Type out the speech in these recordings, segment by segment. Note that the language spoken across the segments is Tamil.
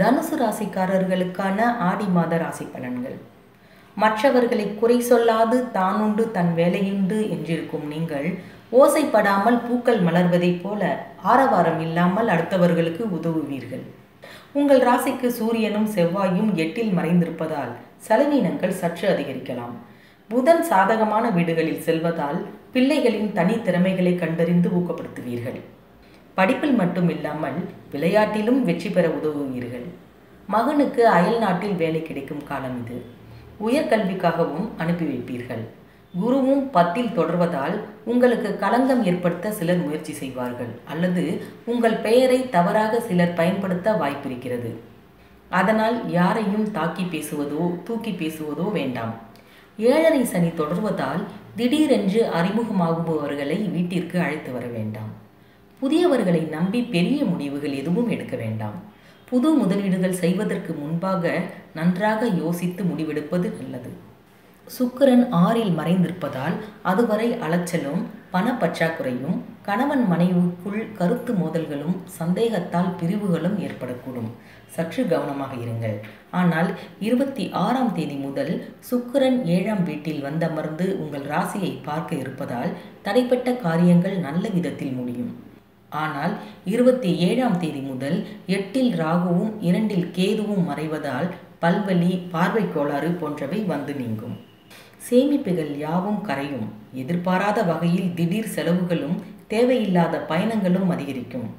தனுசு ராசிக்காரர்களுக்கான ஆடி மாத ராசி பலன்கள். மற்றவர்களை குறை சொல்லாது தானுண்டு தன் வேலையுண்டு என்றிருக்கும் நீங்கள் ஓசைப்படாமல் பூக்கள் மலர்வதைப் போல ஆரவாரம் இல்லாமல் அடுத்தவர்களுக்கு உதவுவீர்கள். உங்கள் ராசிக்கு சூரியனும் செவ்வாயும் எட்டில் மறைந்திருப்பதால் செலவீனங்கள் சற்று அதிகரிக்கலாம். புதன் சாதகமான வீடுகளில் செல்வதால் பிள்ளைகளின் தனித்திறமைகளை கண்டறிந்து ஊக்கப்படுத்துவீர்கள். படிப்பில் மட்டும் இல்லாமல் விளையாட்டிலும் வெற்றி பெற உதவுவீர்கள். மகனுக்கு அயல் நாட்டில் வேலை கிடைக்கும் காலம் இது. உயர்கல்விக்காகவும் அனுப்பி வைப்பீர்கள். குருவும் பத்தில் தொடர்வதால் உங்களுக்கு களங்கம் ஏற்படுத்த சிலர் முயற்சி செய்வார்கள் அல்லது உங்கள் பெயரை தவறாக சிலர் பயன்படுத்த வாய்ப்பிருக்கிறது. அதனால் யாரையும் தாக்கி பேசுவதோ தூக்கி பேசுவதோ வேண்டாம். ஏழரை சனி தொடர்வதால் திடீரென்று அறிமுகமாகுபவர்களை வீட்டிற்கு அழைத்து வர வேண்டாம். புதியவர்களை நம்பி பெரிய முடிவுகள் எதுவும் எடுக்க வேண்டாம். புது முதலீடுகள் செய்வதற்கு முன்பாக நன்றாக யோசித்து முடிவெடுப்பது நல்லது. சுக்கிரன் ஆறில் மறைந்திருப்பதால் அதுவரை அலைச்சலும் பணப்பற்றாக்குறையும் கணவன் மனைவிக்குள் கருத்து மோதல்களும் சந்தேகத்தால் பிரிவுகளும் ஏற்படக்கூடும். சற்று கவனமாக இருங்கள். ஆனால் இருபத்தி ஆறாம் தேதி முதல் சுக்கிரன் ஏழாம் வீட்டில் வந்தமர்ந்து உங்கள் ராசியை பார்க்க இருப்பதால் தடைப்பட்ட காரியங்கள் நல்ல விதத்தில் முடியும். ஆனால் இருபத்தி ஏழாம் தேதி முதல் எட்டில் ராகுவும் இரண்டில் கேதுவும் மறைவதால் பல்வலி பார்வை கோளாறு போன்றவை வந்து நீங்கும். சேமிப்புகள் யாவும் கரையும். எதிர்பாராத வகையில் திடீர் செலவுகளும் தேவையில்லாத பயணங்களும் அதிகரிக்கும்.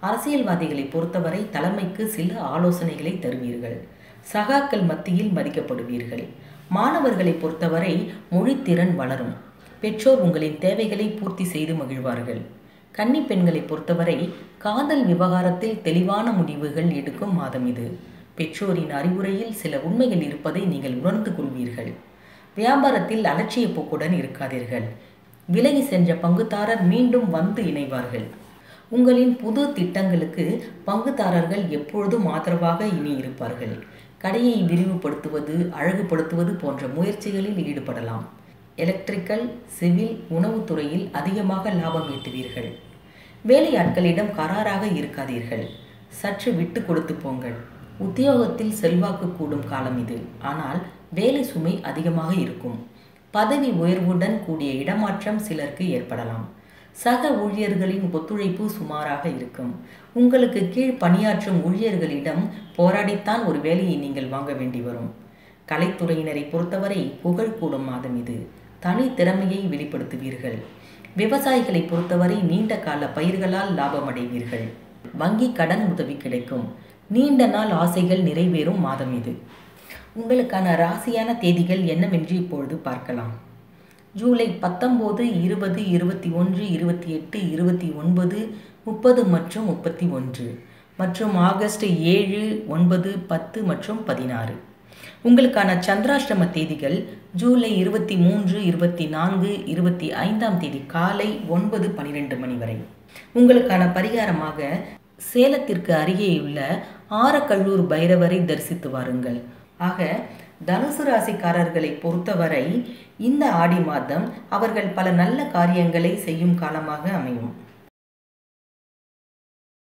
அரசியல்வாதிகளை பொறுத்தவரை தலைமைக்கு சில ஆலோசனைகளை தருவீர்கள். சகாக்கள் மத்தியில் மதிக்கப்படுவீர்கள். மாணவர்களை பொறுத்தவரை மொழித்திறன் வளரும். பெற்றோர் உங்களின் தேவைகளை பூர்த்தி செய்து மகிழ்வார்கள். கன்னி பெண்களை பொறுத்தவரை காதல் விவகாரத்தில் தெளிவான முடிவுகள் எடுக்கும் மாதம் இது. பெற்றோரின் அறிவுரையில் சில உண்மைகள் இருப்பதை நீங்கள் உணர்ந்து கொள்வீர்கள். வியாபாரத்தில் அலட்சிய போக்குடன் இருக்காதீர்கள். விலகி சென்ற பங்குதாரர் மீண்டும் வந்து இணைவார்கள். உங்களின் புது திட்டங்களுக்கு பங்குதாரர்கள் எப்பொழுதும் ஆதரவாக இனி இருப்பார்கள். கடையை விரிவுபடுத்துவது அழகுபடுத்துவது போன்ற முயற்சிகளில் ஈடுபடலாம். எலக்ட்ரிக்கல் சிவில் உணவுத்துறையில் அதிகமாக லாபம் ஈட்டுவீர்கள். வேலையாட்களிடம் கராராக இருக்காதீர்கள். சற்று விட்டு கொடுத்து போங்கள். உத்தியோகத்தில் செல்வாக்கு கூடும் காலம் இது. ஆனால் வேலை சுமை அதிகமாக இருக்கும். பதவி உயர்வுடன் கூடிய இடமாற்றம் சிலருக்கு ஏற்படலாம். சக ஊழியர்களின் ஒத்துழைப்பு சுமாராக இருக்கும். உங்களுக்கு கீழ் பணியாற்றும் ஊழியர்களிடம் போராடித்தான் ஒரு வேலையை நீங்கள் வாங்க வேண்டி வரும். கலைத்துறையினரை பொறுத்தவரை புகழ் கூடும் மாதம் இது. தனி திறமையை வெளிப்படுத்துவீர்கள். விவசாயிகளை பொறுத்தவரை நீண்ட கால பயிர்களால் லாபம் அடைவீர்கள் வங்கி கடன் உதவி கிடைக்கும். நீண்ட நாள் ஆசைகள் நிறைவேறும் மாதம் இது. உங்களுக்கான ராசியான தேதிகள் என்னவென்று இப்பொழுது பார்க்கலாம். ஜூலை பத்தொம்போது இருபது இருபத்தி ஒன்று இருபத்தி எட்டு இருபத்தி ஒன்பது முப்பது மற்றும் முப்பத்தி ஒன்று மற்றும் ஆகஸ்ட் ஏழு ஒன்பது பத்து மற்றும் பதினாறு. உங்களுக்கான சந்திராஷ்டம தேதிகள் ஜூலை இருபத்தி மூன்று இருபத்தி நான்கு இருபத்தி ஐந்தாம் தேதி காலை ஒன்பது பன்னிரெண்டு மணி வரை. உங்களுக்கான பரிகாரமாக சேலத்திற்கு அருகேயுள்ள ஆரக்கல்லூர் பைரவரை தரிசித்து வாருங்கள். ஆக தனுசு ராசிக்காரர்களை பொறுத்தவரை இந்த ஆடி மாதம் அவர்கள் பல நல்ல காரியங்களை செய்யும் காலமாக அமையும்.